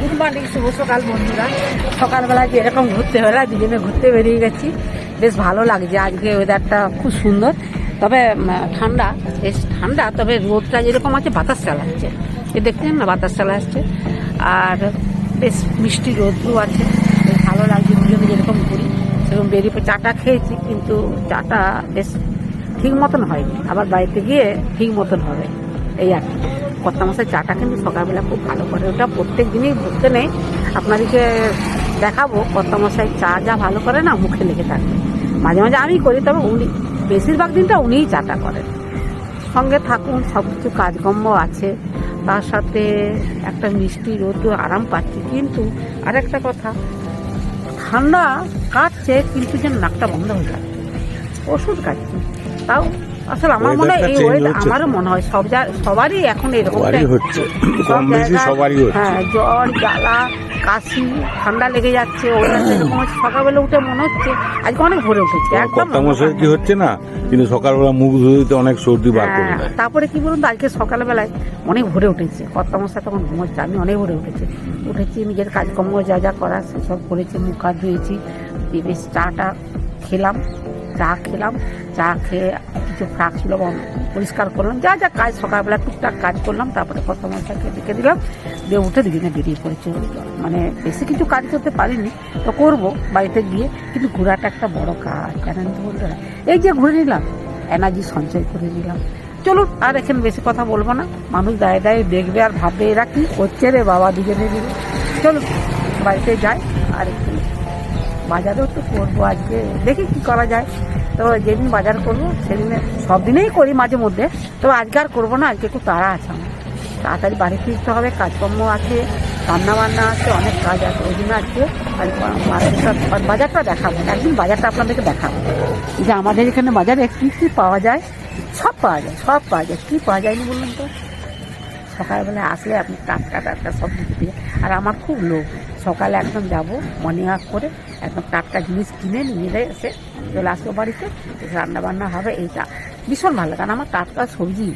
Good morning শুভ সকাল, বন্ধুরা। সকালবেলায় যে এরকম ঘুরতে বেলা দুজনে ঘুরতে বেরিয়ে গেছি। বেশ ভালো লাগছে। আজকে ওয়েদারটা খুব সুন্দর। তবে ঠান্ডা, বেশ ঠান্ডা, তবে রোদটা যেরকম আছে বাতাস চালাচ্ছে এ দেখছেন না বাতাস চালা আসছে আর বেশ মিষ্টি রোদ্রু আছে। বেশ ভালো লাগছে, দুজনে যেরকম ঘুরি, সেরকম বেরিয়ে চাটা খেয়েছি, কিন্তু চাটা বেশ ঠিক মতন হয়নি। আবার বাড়িতে গিয়ে ঠিক মতন হবে। এই আর কর্তা মশাই চাটা কিন্তু সকালবেলা খুব ভালো করে। ওটা প্রত্যেক দিনই ঘুরতে নেই। আপনাদেরকে দেখাবো কর্তা মশাই চা যা ভালো করে না মুখে লেগে থাকে। মাঝে মাঝে আমি করি, তবে উনি, বেশিরভাগ দিনটা উনিই চাটা করেন। সঙ্গে থাকুন সব কিছু কাজকর্ম আছে। তার সাথে একটা মিষ্টি রোদ আরাম পাচ্ছি। কিন্তু আরেকটা কথা, ঠান্ডা কাটছে, কিন্তু যেন নাকটা বন্ধ হয়ে যাচ্ছে। ওষুধ খাচ্ছি। তাও আসলে আমার মনে হয় এই টা ওয়েদার আমারও মনে হয় সব সবারই এখন এরকম হচ্ছে। কম বেশি সবারই হচ্ছে। হ্যাঁ জ্বর জ্বালা কাশি ঠান্ডা লেগে যাচ্ছে এরকম সকালবেলা উঠে মনে হচ্ছে আজকে অনেক ভোরে উঠেছে একদম মশাই কি হচ্ছে না? কিন্তু সকালবেলা মুখ ধুতে অনেক সর্দি বার করে হ্যাঁ, তারপরে কি বলুন তো আজকে সকালবেলায় অনেক ভোরে উঠেছে। কর্তা মশাই তখন ঘুমোচ্ছে আমি অনেক ভোরে উঠেছি। উঠেছি নিজের কাজকর্ম যা যা করা সেসব করেছি মুখ হাত ধুয়েছি বেশ চাটা খেলাম। চা খেলাম, চা খেয়ে কিছু ফ্রাক ছিল পরিষ্কার করলাম, যা যা কাজ, সকালবেলা টুকটাক কাজ করলাম, তারপরে কর্তা মশাইকে ডেকে দিলাম, দিয়ে উঠে দুজনে বেরিয়ে পড়েছে মানে বেশি কিছু কাজ করতে পারিনি, তো করব বাড়িতে গিয়ে, কিন্তু ঘোরাটা একটা বড় কাজ, জানেন তো বন্ধুরা। এই যে ঘুরে নিলাম এনার্জি সঞ্চয় করে নিলাম। চলুন, আর এখানে বেশি কথা বলব না, মানুষ দায়ে দায়ে দেখবে আর ভাববে এরা কি করছে রে বাবা দুজনে মিলে। চলুন, বাড়িতে যাই, আর একটু বাজারেও তো করব আজকে। দেখি কি করা যায়। তো যেদিন বাজার করব, সেদিনে সব দিনেই করি মাঝে মধ্যে। তো আজকে আর করব না, আজকে একটু তাড়া আছে আমার। তাড়াতাড়ি বাড়ি ফিরতে হবে, কাজকর্ম আছে রান্না বান্না আছে, অনেক কাজ আছে। ওই জন্য আজকে বাজারটা দেখাবো একদিন বাজারটা আপনাদেরকে দেখাবো। যে আমাদের এখানে বাজারে কী কী পাওয়া যায়, সব পাওয়া যায়, সব পাওয়া যায়। কী পাওয়া যায়নি বলুন তো? সকালবেলা আসলে আপনি টাটকা টাটকা সব দিতে আর আমার খুব লোভ। সকালে একদম যাব, মর্নিং ওয়াক করে একদম টাটকা জিনিস কিনে নিয়ে এসে চলে আসব বাড়িতে, এসে রান্না বান্না হবে এইটা। ভীষণ ভালো কারণ আমার টাটকা সবজি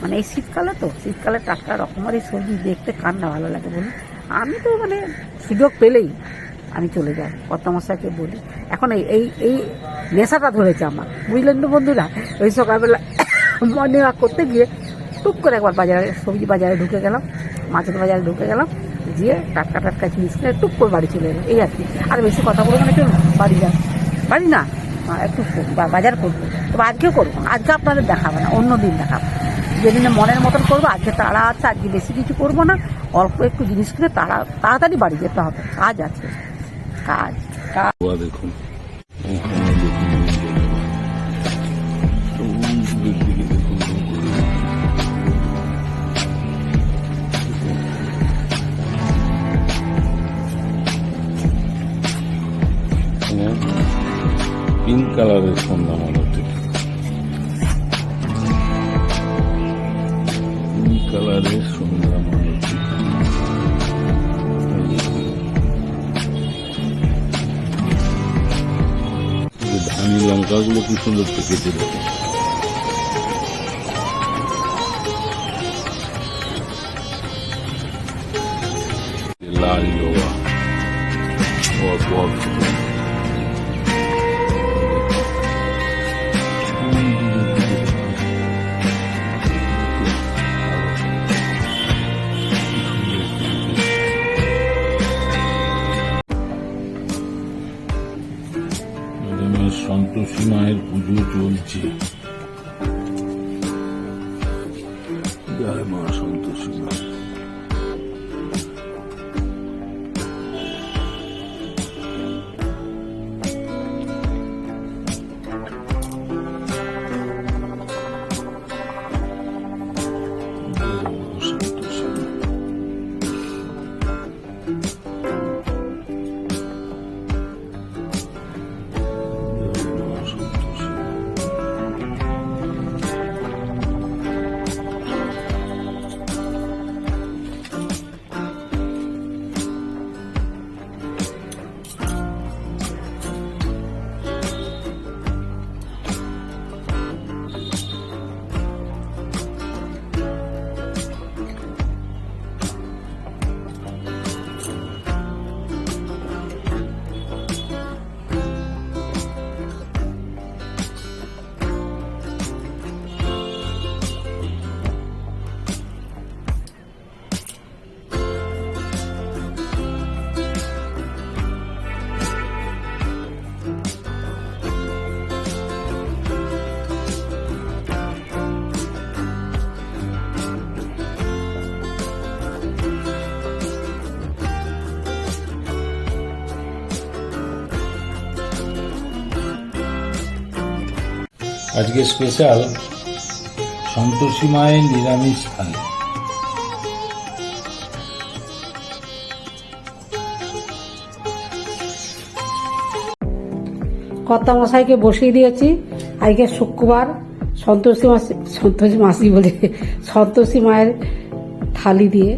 মানে এই শীতকালে তো, শীতকালে টাটকা রকমের এই সবজি দেখতে কার না ভালো লাগে বলুন। আমি তো মানে সুযোগ পেলেই আমি চলে যাই কত মশাইকে বলি। এখন এই এই এই নেশাটা ধরেছে আমার, বুঝলেন তো বন্ধুরা? ওই সকালবেলা মর্নিং ওয়াক করতে গিয়ে টুক করে একবার বাজারে, সবজি বাজারে ঢুকে গেলাম, মাছের বাজারে ঢুকে গেলাম গিয়ে টাটকা টাটকা জিনিস কিনে টুক করে বাড়ি চলে এলাম এই আর কি। আর বেশি কথা বলব না চলুন বাড়ি যান বাড়ি না? একটু বাজার করব। তবে আজকেও করব। আজকে আপনাদের দেখাবো না, অন্য দিন দেখাবো। যেদিনে মনের মতন করব, আজকে তাড়া আছে, আজকে বেশি কিছু করব না। অল্প একটু জিনিস কিনে তাড়া, তাড়াতাড়ি বাড়ি যেতে হবে। কাজ আছে। কাজ। দেখুন। পিঙ্ক কালারের সন্ধ্যা মালতি পিঙ্ক কালারের লঙ্কাগুলো কি সুন্দর কেটে লাল লোয়া বহুত বহুত সন্তোষী মায়ের পুজো চলছে। জয় মা সন্তোষী মা। আজকে স্পেশাল সন্তোষী মায়ের নিরামিষ থালি কর্তা মশাইকে বসিয়ে দিয়েছি। আজকে শুক্রবার সন্তোষী মাসি সন্তোষী মাসি বলে সন্তোষী মায়ের থালি দিয়ে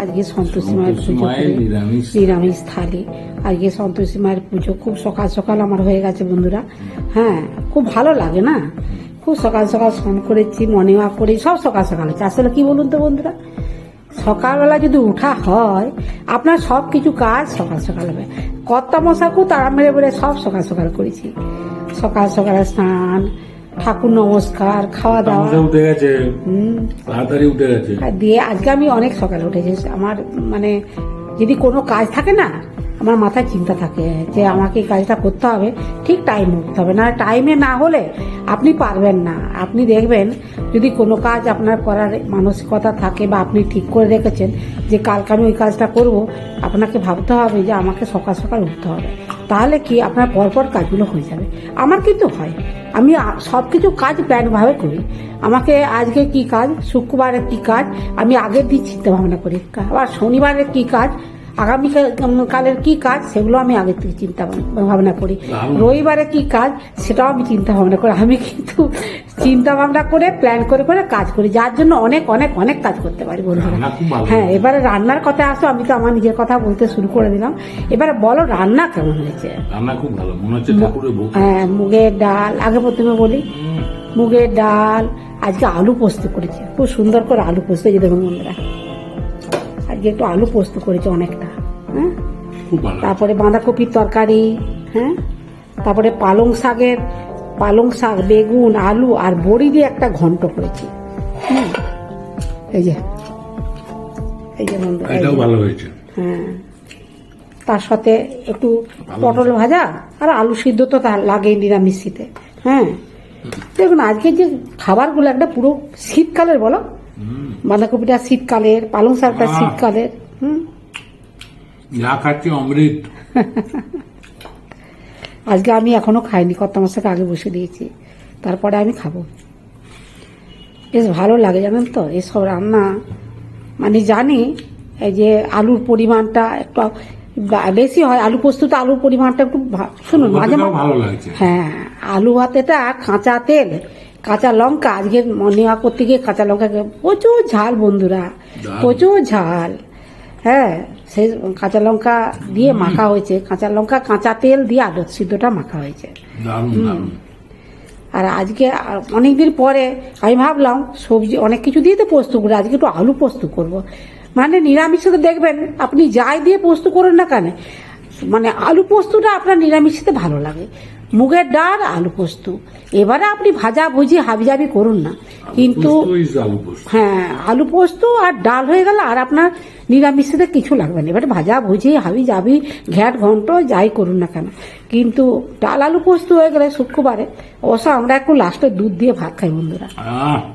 আজকে সন্তোষী মায়ের পুজো নিরামিষ থালি। আজকে সন্তোষী মায়ের পুজো খুব সকাল সকাল আমার হয়ে গেছে বন্ধুরা। হ্যাঁ খুব ভালো লাগে না? খুব সকাল সকাল স্নান করেছি মর্নিং ওয়াক করি সব সকাল সকাল হচ্ছে আসলে কি বলুন তো বন্ধুরা? সকালবেলা যদি উঠা হয় আপনার সব কিছু কাজ সকাল সকাল হবে। কর্তা মশাকেও তারা মেরে বেড়ে সব সকাল সকাল করেছি। সকাল সকালে স্নান ঠাকুর নমস্কার খাওয়া দাওয়া। উঠে গেছে। তাড়াতাড়ি উঠে গেছে। দিয়ে আজকে আমি অনেক সকালে উঠেছি। আমার মানে যদি কোনো কাজ থাকে না আমার মাথায় চিন্তা থাকে যে আমাকে এই কাজটা করতে হবে। ঠিক টাইমে উঠতে হবে। না টাইমে না হলে আপনি পারবেন না। আপনি দেখবেন যদি কোনো কাজ আপনার করার মানসিকতা থাকে বা আপনি ঠিক করে রেখেছেন যে কালকে আমি ওই কাজটা করব আপনাকে ভাবতে হবে যে আমাকে সকাল সকাল উঠতে হবে। তাহলে কি আপনার পরপর কাজগুলো হয়ে যাবে? আমার কিন্তু হয়। আমি সব কিছু কাজ প্ল্যানভাবে করি। আমাকে আজকে কি কাজ? শুক্রবারের কি কাজ? আমি আগের দিন চিন্তা ভাবনা করি। আবার শনিবারের কি কাজ? আগামী কালের কি কাজ সেগুলো আমি আগের থেকে চিন্তা ভাবনা করি। রবিবারে কি কাজ সেটাও আমি চিন্তা ভাবনা করি। আমি কিন্তু চিন্তা ভাবনা করে প্ল্যান করে করে কাজ করি। যার জন্য অনেক অনেক অনেক কাজ করতে পারি বন্ধুরা। হ্যাঁ এবারে রান্নার কথা আসো আমি তো আমার নিজের কথা বলতে শুরু করে দিলাম। এবারে বলো রান্না কেমন হয়েছে? রান্না খুব ভালো। মনে হচ্ছে হ্যাঁ মুগের ডাল আগে প্রথমে বলি। মুগের ডাল আজকে আলু পোস্ত করেছে। খুব সুন্দর করে আলু পোস্ত এই যে দেখুন বন্ধুরা। আজকে একটু আলু পোস্ত করেছে অনেকটা হ্যাঁ? তারপরে বাঁধাকপির তরকারি হ্যাঁ? তারপরে পালং শাকের পালং শাক বেগুন আলু আর বড়ি দিয়ে একটা ঘন্ট করেছি হুম? এই যে এই যে এই এটাও যে। ভালো হয়েছে। হ্যাঁ। তার সাথে একটু পটল ভাজা আর আলু সিদ্ধ তো তার লাগেই নিরামিষিতে হ্যাঁ? দেখুন আজকে যে খাবারগুলো একটা পুরো শীতকালের বলো বাঁধাকপিটা শীতকালের পালং শাকটা শীতকালের হুম। যা খাচ্ছি অমৃত। আজকে আমি এখনও খাইনি কত মাসকে আগে বসে দিয়েছি। তারপরে আমি খাব। বেশ ভালো লাগে জানেন তো? এসব রান্না মানে জানি এই যে আলুর পরিমাণটা একটু বেশি হয় আলু পোস্ততে আলুর পরিমাণটা একটু শুনুন মাঝে মাঝে হ্যাঁ আলু ভাতেটা কাঁচা তেল কাঁচা লঙ্কা আজকে নেওয়া করতে গিয়ে কাঁচা লঙ্কা প্রচুর ঝাল বন্ধুরা। প্রচুর ঝাল। হ্যাঁ সেই কাঁচা লঙ্কা দিয়ে মাখা হয়েছে। কাঁচা লঙ্কা কাঁচা তেল দিয়ে আলু সিদ্ধটা মাখা হয়েছে। আর আজকে অনেকদিন পরে আমি ভাবলাম সবজি অনেক কিছু দিয়ে তো পোস্ত করি আজকে একটু আলু পোস্ত করব। মানে নিরামিষে তো দেখবেন আপনি যাই দিয়ে পোস্ত করেন না কেন মানে আলু পোস্তটা আপনার নিরামিষেতে ভালো লাগে। মুগের ডাল আলু পোস্ত। এবারে আপনি ভাজা ভুজি হাবিজাবি করুন না। কিন্তু হ্যাঁ আলু পোস্ত আর ডাল হয়ে গেল আর আপনার নিরামিষেতে কিছু লাগবে না। এবারে ভাজা ভুজি হাবি যাবি ঘ্যাট ঘন্ট যাই করুন না কেন। কিন্তু ডাল আলু পোস্ত হয়ে গেলে শুক্রবারে অবশ্য আমরা একটু লাস্টে দুধ দিয়ে ভাত খাই বন্ধুরা।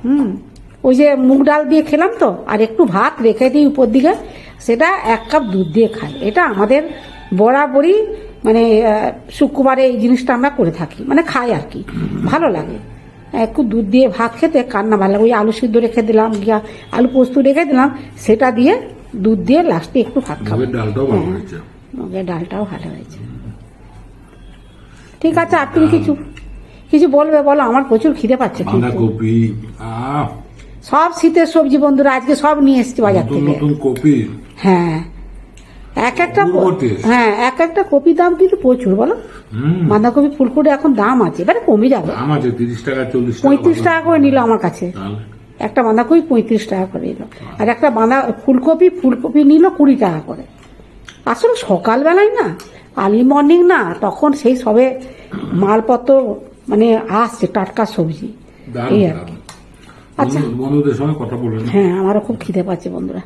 হুম। ওই যে মুগ ডাল দিয়ে খেলাম তো আর একটু ভাত রেখে দিই উপর দিকে সেটা এক কাপ দুধ দিয়ে খাই। এটা আমাদের বরাবরই মানে শুক্রবারে এই জিনিসটা আমরা করে থাকি। মানে খাই আর কি। ভালো লাগে। একটু দুধ দিয়ে ভাত খেতে কান্না ভালো লাগে। ওই আলু সিদ্ধ রেখে দিলাম গিয়া আলু পোস্ত রেখে দিলাম সেটা দিয়ে দুধ দিয়ে লাস্টে একটু ভাত খাব। মুগের ডালটাও ভালো হ্যাঁ। হয়েছে। ঠিক আছে আর তুমি কিছু কিছু বলবে বলো? আমার প্রচুর খিদে পাচ্ছে বাঁধাকপি সব শীতের সবজি বন্ধুরা আজকে সব নিয়ে এসেছি বাজার থেকে। নতুন কপি। হ্যাঁ। এক একটা হ্যাঁ এক একটা কপি দাম কিন্তু প্রচুর বলো? বাঁধাকপি ফুলকপি এখন দাম আছে এবারে কমে যাবে। দাম আছে তিরিশ টাকা চল্লিশ পঁয়ত্রিশ টাকা করে নিল আমার কাছে। একটা বাঁধাকপি পঁয়ত্রিশ টাকা করে নিল। আর একটা বাঁধা ফুলকপি ফুলকপি নিল কুড়ি টাকা করে। আসলে সকালবেলায় না আর্লি মর্নিং না তখন সেই সবে মালপত্র মানে আসছে টাটকা সবজি। এই আর কি। আচ্ছা। বন্ধুদের সঙ্গে কথা বলে হ্যাঁ আমারও খুব খিদে পাচ্ছে বন্ধুরা।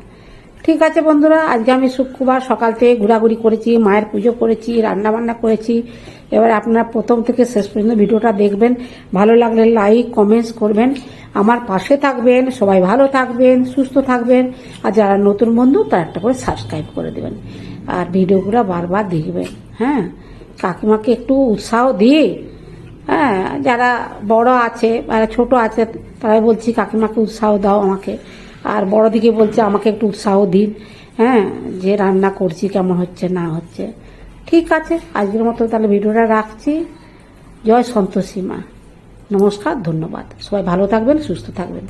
ঠিক আছে বন্ধুরা, আজকে আমি শুক্রবার সকাল থেকে ঘোরাঘুরি করেছি, মায়ের পুজো করেছি রান্না বান্না করেছি। এবার আপনারা প্রথম থেকে শেষ পর্যন্ত ভিডিওটা দেখবেন। ভালো লাগলে লাইক কমেন্টস করবেন। আমার পাশে থাকবেন, সবাই ভালো থাকবেন, সুস্থ থাকবেন। আর যারা নতুন বন্ধু, তারা একটা করে সাবস্ক্রাইব করে দেবেন। আর ভিডিওগুলো বারবার দেখবেন হ্যাঁ? কাকিমাকে একটু উৎসাহ দিয়ে হ্যাঁ? যারা বড় আছে, যারা ছোট আছে, তারাই বলছি, কাকিমাকে উৎসাহ দাও আমাকে। আর বড় দিকে বলছে, আমাকে একটু উৎসাহ দিন হ্যাঁ যে রান্না করছি, কেমন হচ্ছে, না হচ্ছে। ঠিক আছে, আজকের মতো তাহলে ভিডিওটা রাখছি। জয় সন্তোষী মা। নমস্কার, ধন্যবাদ। সবাই ভালো থাকবেন, সুস্থ থাকবেন।